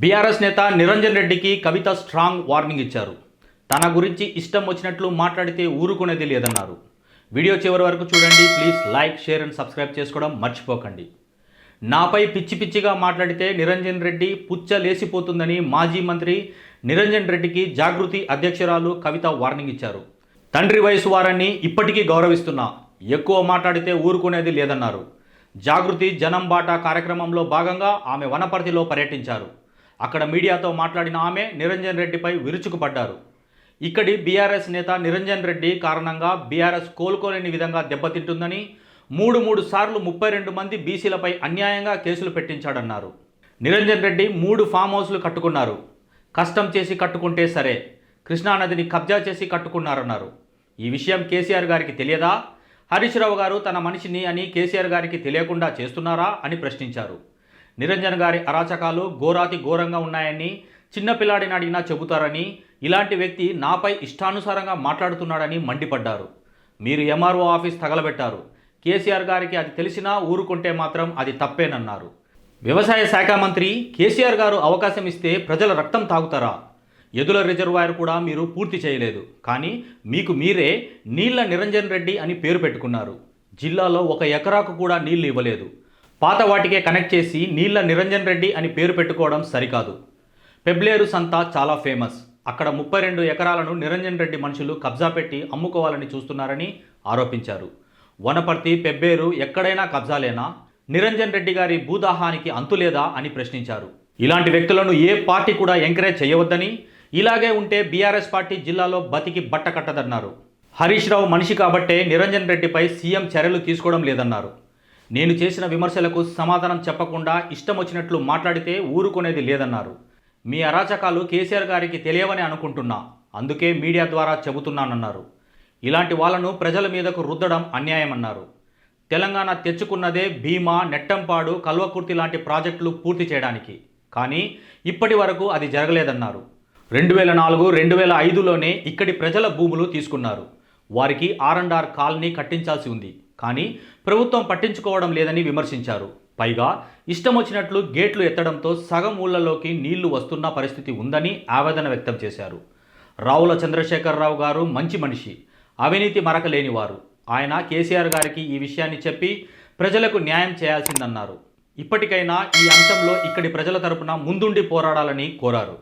BRS నేత నిరంజన్ రెడ్డికి కవిత strong warning ఇచ్చారు. తన గురించి ఇష్టం వచ్చినట్లు మాట్లాడితే ఊరుకునేది లేదన్నారు వీడియో చివరి వరకు చూడండి please like share and subscribe చేసుకోవడం మర్చిపోకండి. నాపై పిచ్చి పిచ్చిగా మాట్లాడితే నిరంజన్ రెడ్డి పుచ్చ లేసిపోతుందని మాజీ మంత్రి నిరంజన్ రెడ్డికి జాగృతి అధ్యక్షురాలు కవిత వార్నింగ్ ఇచ్చారు. తండ్రి వయసు వారని ఇప్పటికీ గౌరవిస్తున్నా ఎక్కువ మాట్లాడితే ఊరుకునేది లేదన్నారు. జాగృతి జనం బాట కార్యక్రమంలో భాగంగా ఆమె వనపర్తిలో పర్యటించారు. అక్కడ మీడియాతో మాట్లాడిన ఆమె నిరంజన్ రెడ్డిపై విరుచుకుపడ్డారు. ఇక్కడి బీఆర్ఎస్ నేత నిరంజన్ రెడ్డి కారణంగా బీఆర్ఎస్ కోలుకోలేని విధంగా దెబ్బతింటుందని మూడు మూడు సార్లు ముప్పై రెండు మంది బీసీలపై అన్యాయంగా కేసులు పెట్టించాడన్నారు. నిరంజన్ రెడ్డి మూడు ఫామ్ హౌస్లు కట్టుకున్నారు. కష్టం చేసి కట్టుకుంటే సరే కృష్ణానదిని కబ్జా చేసి కట్టుకున్నారన్నారు. ఈ విషయం కేసీఆర్ గారికి తెలియదా? హరీష్ రావు గారు తన మనిషిని అని కేసీఆర్ గారికి తెలియకుండా చేస్తున్నారా అని ప్రశ్నించారు. నిరంజన్ గారి అరాచకాలు ఘోరాతి ఘోరంగా ఉన్నాయని చిన్నపిల్లాడిని అడిగినా చెబుతారని ఇలాంటి వ్యక్తి నాపై ఇష్టానుసారంగా మాట్లాడుతున్నాడని మండిపడ్డారు. మీరు ఎంఆర్ఓ ఆఫీస్ తగలబెట్టారు. కేసీఆర్ గారికి అది తెలిసినా ఊరుకుంటే మాత్రం అది తప్పేనన్నారు. వ్యవసాయ శాఖ మంత్రి కేసీఆర్ గారు అవకాశం ఇస్తే ప్రజల రక్తం తాగుతారా? ఎదుల రిజర్వాయర్ కూడా మీరు పూర్తి చేయలేదు. కానీ మీకు మీరే నీళ్ళ నిరంజన్ రెడ్డి అని పేరు పెట్టుకున్నారు. జిల్లాలో ఒక ఎకరాకు కూడా నీళ్ళు ఇవ్వలేదు. పాత వాటికే కనెక్ట్ చేసి నీళ్ళ నిరంజన్ రెడ్డి అని పేరు పెట్టుకోవడం సరికాదు. పెబ్లేరు సంత చాలా ఫేమస్. అక్కడ ముప్పై రెండు ఎకరాలను నిరంజన్ రెడ్డి మనుషులు కబ్జా పెట్టి అమ్ముకోవాలని చూస్తున్నారని ఆరోపించారు. వనపర్తి పెబ్బేరు ఎక్కడైనా కబ్జాలేనా నిరంజన్ రెడ్డి గారి భూదాహానికి అంతులేదా అని ప్రశ్నించారు. ఇలాంటి వ్యక్తులను ఏ పార్టీ కూడా ఎంకరేజ్ చేయవద్దని ఇలాగే ఉంటే బీఆర్ఎస్ పార్టీ జిల్లాలో బతికి బట్ట కట్టదన్నారు. హరీష్ రావు మనిషి కాబట్టే నిరంజన్ రెడ్డిపై సీఎం చర్యలు తీసుకోవడం లేదన్నారు. నేను చేసిన విమర్శలకు సమాధానం చెప్పకుండా ఇష్టం వచ్చినట్లు మాట్లాడితే ఊరుకునేది లేదన్నారు. మీ అరాచకాలు కేసీఆర్ గారికి తెలియవని అనుకుంటున్నా. అందుకే మీడియా ద్వారా చెబుతున్నానన్నారు. ఇలాంటి వాళ్ళను ప్రజల మీదకు రుద్దడం అన్యాయమన్నారు. తెలంగాణ తెచ్చుకున్నదే భీమా నెట్టంపాడు కల్వకుర్తి లాంటి ప్రాజెక్టులు పూర్తి చేయడానికి. కానీ ఇప్పటి వరకు అది జరగలేదన్నారు. రెండు వేల నాలుగు రెండు వేల ఐదులోనే ఇక్కడి ప్రజల భూములు తీసుకున్నారు. వారికి ఆర్ అండ్ ఆర్ కాలనీ కట్టించాల్సి ఉంది. కానీ ప్రభుత్వం పట్టించుకోవడం లేదని విమర్శించారు. పైగా ఇష్టం వచ్చినట్లు గేట్లు ఎత్తడంతో సగం ఊళ్ళలోకి నీళ్ళు వస్తున్న పరిస్థితి ఉందని ఆవేదన వ్యక్తం చేశారు. రావుల చంద్రశేఖరరావు గారు మంచి మనిషి అవినీతి మరకలేనివారు. ఆయన కేసీఆర్ గారికి ఈ విషయాన్ని చెప్పి ప్రజలకు న్యాయం చేయాల్సిందన్నారు. ఇప్పటికైనా ఈ అంశంలో ఇక్కడి ప్రజల తరపున ముందుండి పోరాడాలని కోరారు.